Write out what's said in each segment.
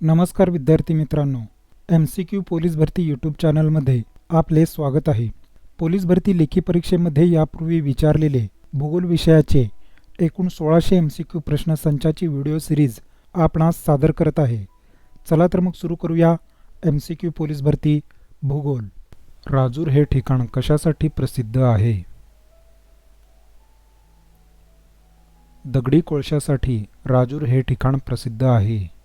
नमस्कार विद्यार्थी मित्रांनो एम सी क्यू पोलीस भरती यूट्यूब चॅनलमध्ये आपले स्वागत आहे. पोलीस भरती लेखी परीक्षेमध्ये यापूर्वी विचारलेले भूगोल विषयाचे एकूण सोळाशे एम सी क्यू प्रश्नसंचाची व्हिडिओ सिरीज आपणास सादर करत आहे. चला तर मग सुरू करूया एम सी क्यू पोलीस भरती भूगोल. राजूर हे ठिकाण कशासाठी प्रसिद्ध आहे? दगडी कोळशासाठी राजूर हे ठिकाण प्रसिद्ध आहे.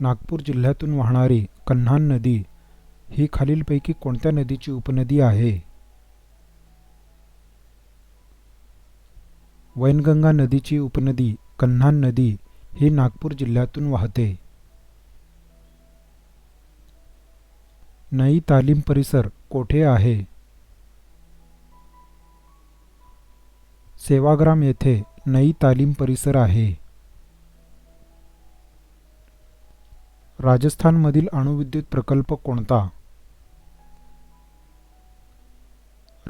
नागपूर जिल्ह्यातून वाहणारी कन्हान नदी ही खालीलपैकी कोणत्या नदीची उपनदी आहे? वैनगंगा नदीची उपनदी कन्हान नदी ही नागपूर जिल्ह्यातून वाहते. नई तालीम परिसर कोठे आहे? सेवाग्राम येथे नई तालीम परिसर आहे. राजस्थानमधील अणुविद्युत प्रकल्प कोणता?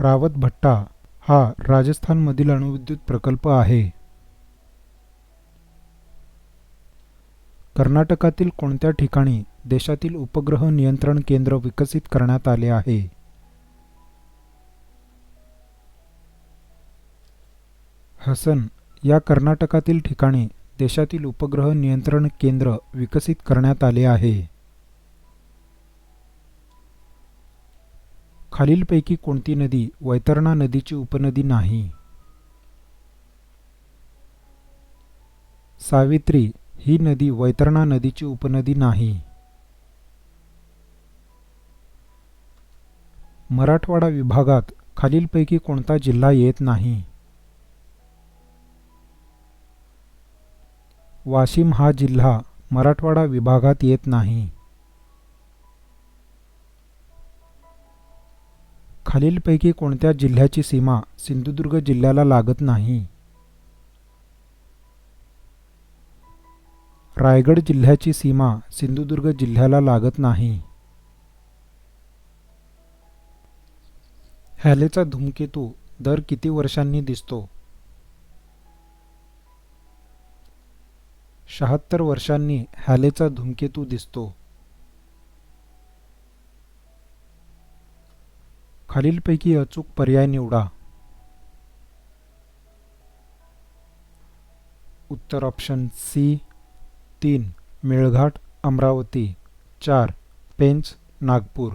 रावत भट्टा हा राजस्थानमधील अणुविद्युत प्रकल्प आहे. कर्नाटकातील कोणत्या ठिकाणी देशातील उपग्रह नियंत्रण केंद्र विकसित करण्यात आले आहे? हसन या कर्नाटकातील ठिकाणी देशातील उपग्रह नियंत्रण केंद्र विकसित करण्यात आले आहे. खालीलपैकी कोणती नदी वैतरणा नदीची उपनदी नाही? सावित्री ही नदी वैतरणा नदीची उपनदी नाही. मराठवाडा विभागात खालीलपैकी कोणता जिल्हा येत नाही? वाशिम हा जिल्हा मराठवाडा विभागात येत नाही. खालीलपैकी कोणत्या जिल्ह्याची सीमा सिंधुदुर्ग जिल्ह्याला लागत नाही? रायगड जिल्ह्याची सीमा सिंधुदुर्ग जिल्ह्याला लागत नाही. हॅलेचा धूमकेतू दर किती वर्षांनी दिसतो? शहात्तर वर्षांनी हॅलेचा धूमकेतू दिसतो. खालीलपैकी अचूक पर्याय निवडा. उत्तर ऑप्शन सी तीन मेळघाट अमरावती चार पेंच नागपूर.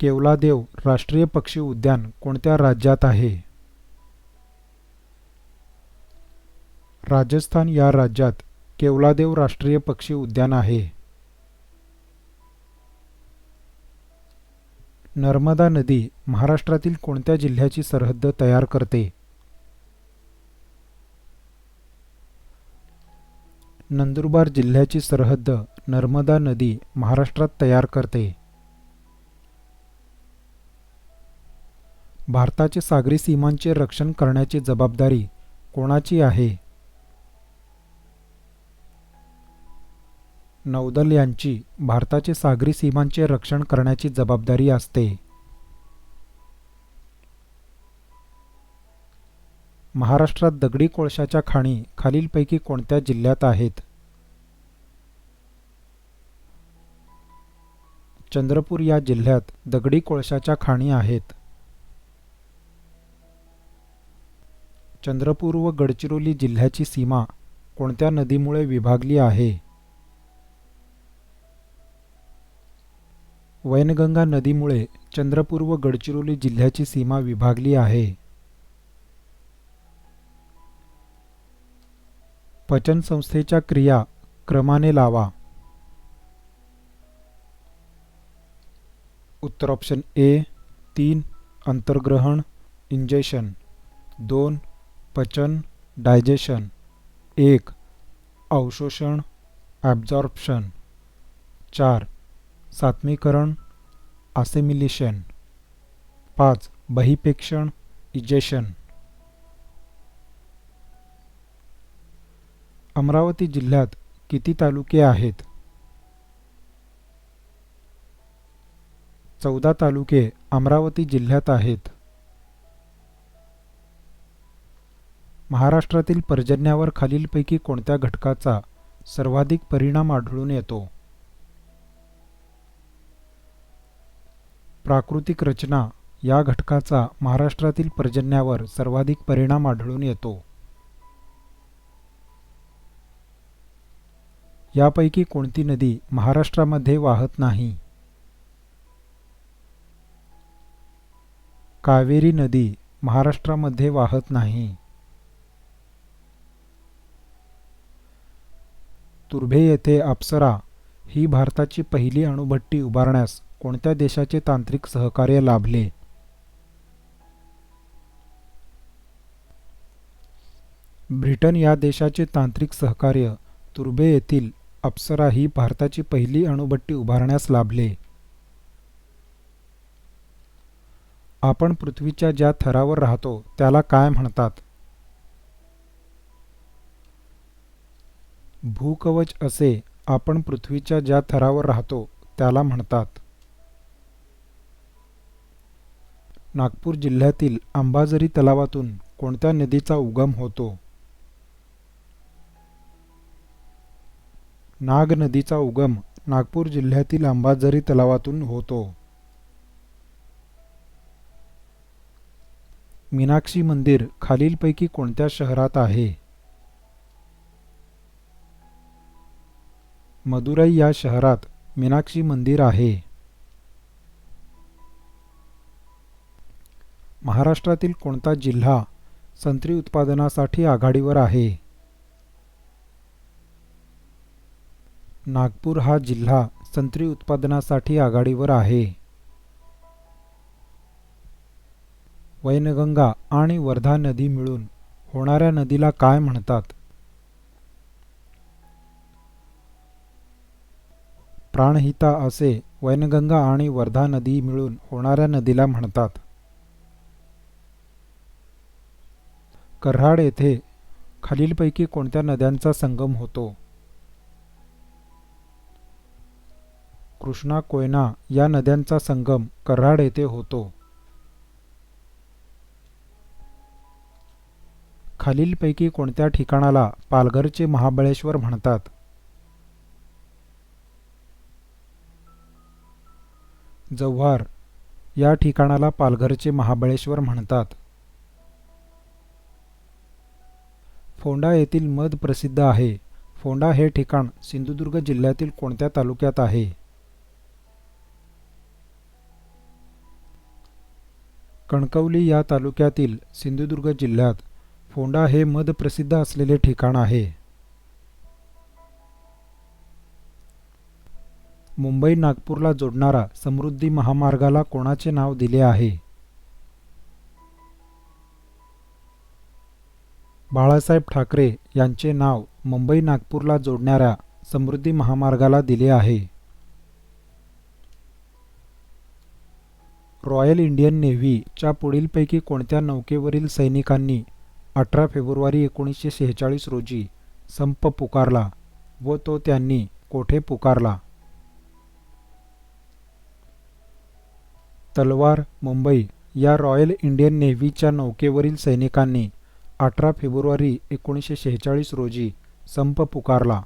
केवलादेव राष्ट्रीय पक्षी उद्यान कोणत्या राज्यात आहे? राजस्थान या राज्यात केवलादेव राष्ट्रीय पक्षी उद्यान आहे. नर्मदा नदी महाराष्ट्रातील कोणत्या जिल्ह्याची सरहद्द तयार करते? नंदुरबार जिल्ह्याची सरहद्द नर्मदा नदी महाराष्ट्रात तयार करते. भारताचे सागरी सीमांचे रक्षण करण्याची जबाबदारी कोणाची आहे? नौदल यांची भारताचे सागरी सीमांचे रक्षण करण्याची जबाबदारी असते. महाराष्ट्रात दगडी कोळशाच्या खाणी खालीलपैकी कोणत्या जिल्ह्यात आहेत? चंद्रपूर या जिल्ह्यात दगडी कोळशाच्या खाणी आहेत. चंद्रपूर व गडचिरोली जिल्ह्याची सीमा कोणत्या नदीमुळे विभागली आहे? वैनगंगा नदीमुळे चंद्रपूर व गडचिरोली जिल्ह्याची सीमा विभागली आहे. पचन संस्थेच्या क्रिया क्रमाने लावा. उत्तर ऑप्शन ए तीन अंतर्ग्रहण इंजेक्शन. दोन पचन डायजेशन. एक अवशोषण ॲब्झॉर्प्शन चार सात्मीकरण असेमिलेशन पाच बहिपेक्षण इजेशन. अमरावती जिल्ह्यात किती तालुके आहेत? चौदा तालुके अमरावती जिल्ह्यात आहेत. महाराष्ट्रातील पर्जन्यावर खालीलपैकी कोणत्या घटकाचा सर्वाधिक परिणाम आढळून येतो? प्राकृतिक रचना या घटकाचा महाराष्ट्रातील पर्जन्यावर सर्वाधिक परिणाम आढळून येतो. यापैकी कोणती नदी महाराष्ट्रामध्ये वाहत नाही? कावेरी नदी महाराष्ट्रामध्ये वाहत नाही. तुर्भे येथे अप्सरा ही भारताची पहिली अणुभट्टी उभारण्यास कोणत्या देशाचे तांत्रिक सहकार्य लाभले? ब्रिटन या देशाचे तांत्रिक सहकार्य तुर्बे येथील अप्सरा ही भारताची पहिली अणुभट्टी उभारण्यास लाभले. आपण पृथ्वीच्या ज्या थरावर राहतो त्याला काय म्हणतात? भूकवच असे आपण पृथ्वीच्या ज्या थरावर राहतो त्याला म्हणतात. नागपूर जिल्ह्यातील अंबाझरी तलावातून कोणत्या नदीचा उगम होतो? नाग नदीचा उगम नागपूर जिल्ह्यातील अंबाझरी तलावातून होतो. मीनाक्षी मंदिर खालीलपैकी कोणत्या शहरात आहे? मदुराई या शहरात मीनाक्षी मंदिर आहे. महाराष्ट्रातील कोणता जिल्हा संत्री उत्पादनासाठी आघाडीवर आहे? नागपूर हा जिल्हा संत्री उत्पादनासाठी आघाडीवर आहे. वैनगंगा आणि वर्धा नदी मिळून होणाऱ्या नदीला काय म्हणतात? प्राणहिता असे वैनगंगा आणि वर्धा नदी मिळून होणाऱ्या नदीला म्हणतात. कर्हाड येथे खालीलपैकी कोणत्या नद्यांचा संगम होतो? कृष्णा कोयना या नद्यांचा संगम कऱ्हाड येथे होतो. खालीलपैकी कोणत्या ठिकाणाला पालघरचे महाबळेश्वर म्हणतात? जव्हार या ठिकाणाला पालघरचे महाबळेश्वर म्हणतात. फोंडा येथील मध प्रसिद्ध आहे. फोंडा हे ठिकाण सिंधुदुर्ग जिल्ह्यातील कोणत्या तालुक्यात आहे? कणकवली या तालुक्यातील सिंधुदुर्ग जिल्ह्यात फोंडा हे मध प्रसिद्ध असलेले ठिकाण आहे. मुंबई नागपूरला जोडणारा समृद्धी महामार्गाला कोणाचे नाव दिले आहे? बाळासाहेब ठाकरे यांचे नाव मुंबई नागपूरला जोडणाऱ्या समृद्धी महामार्गाला दिले आहे. रॉयल इंडियन नेव्हीच्या पुढीलपैकी कोणत्या नौकेवरील सैनिकांनी अठरा फेब्रुवारी एकोणीसशे शेहेचाळीस रोजी संप पुकारला व तो त्यांनी कोठे पुकारला? तलवार मुंबई या रॉयल इंडियन नेव्हीच्या नौकेवरील सैनिकांनी अठरा फेब्रुवारी एकोणीसशे शेहेचाळीस रोजी संप पुकारला.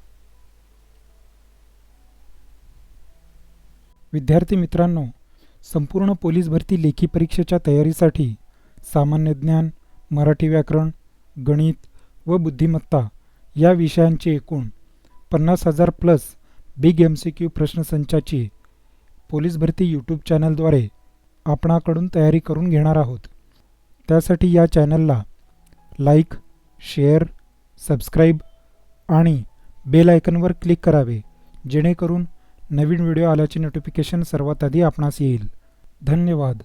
विद्यार्थी मित्रांनो संपूर्ण पोलीस भरती लेखी परीक्षेच्या तयारीसाठी सामान्य ज्ञान मराठी व्याकरण गणित व बुद्धिमत्ता या विषयांचे एकूण पन्नास हजार plus big M C Q प्रश्नसंचाची police भरती यूट्यूब चॅनलद्वारे आपणाकडून तयारी करून घेणार आहोत. त्यासाठी या चॅनलला लाईक शेअर सबस्क्राईब आणि बेल आयकनवर क्लिक करावे जेणेकरून नवीन व्हिडिओ आल्याचे नोटिफिकेशन सर्वात आधी आपणास येईल. धन्यवाद.